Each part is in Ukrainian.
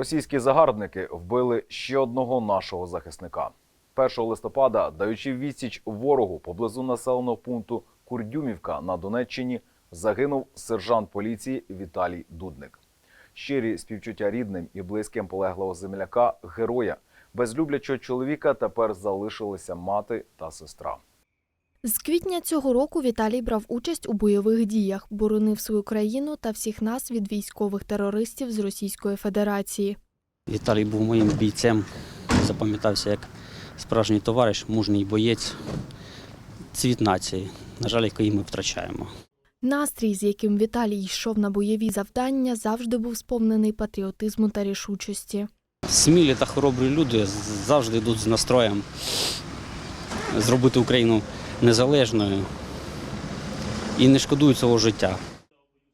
Російські загарбники вбили ще одного нашого захисника. 1 листопада, даючи відсіч ворогу поблизу населеного пункту Курдюмівка на Донеччині, загинув сержант поліції Віталій Дудник. Щирі співчуття рідним і близьким полеглого земляка, героя, без люблячого чоловіка тепер залишилися мати та сестра. З квітня цього року Віталій брав участь у бойових діях, боронив свою країну та всіх нас від військових терористів з Російської Федерації. Віталій був моїм бійцем, запам'ятався як справжній товариш, мужній боєць, цвіт нації, на жаль, який ми втрачаємо. Настрій, з яким Віталій йшов на бойові завдання, завжди був сповнений патріотизму та рішучості. Смілі та хоробрі люди завжди йдуть з настроєм зробити Україну незалежною і не шкодують свого життя.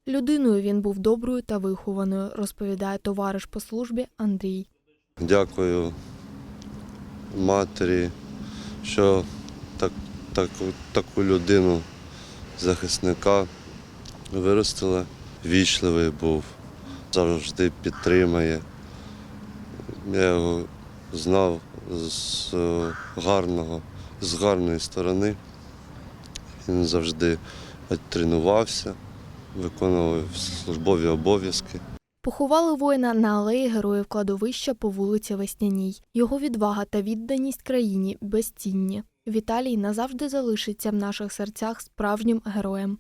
Людиною він був доброю та вихованою, розповідає товариш по службі Андрій. Дякую матері, що так, таку, таку людину, захисника, виростила. Вічливий був, завжди підтримає. Я його знав з гарного, з гарної сторони. Він завжди тренувався, виконував службові обов'язки. Поховали воїна на алеї Героїв кладовища по вулиці Весняній. Його відвага та відданість країні безцінні. Віталій назавжди залишиться в наших серцях справжнім героєм.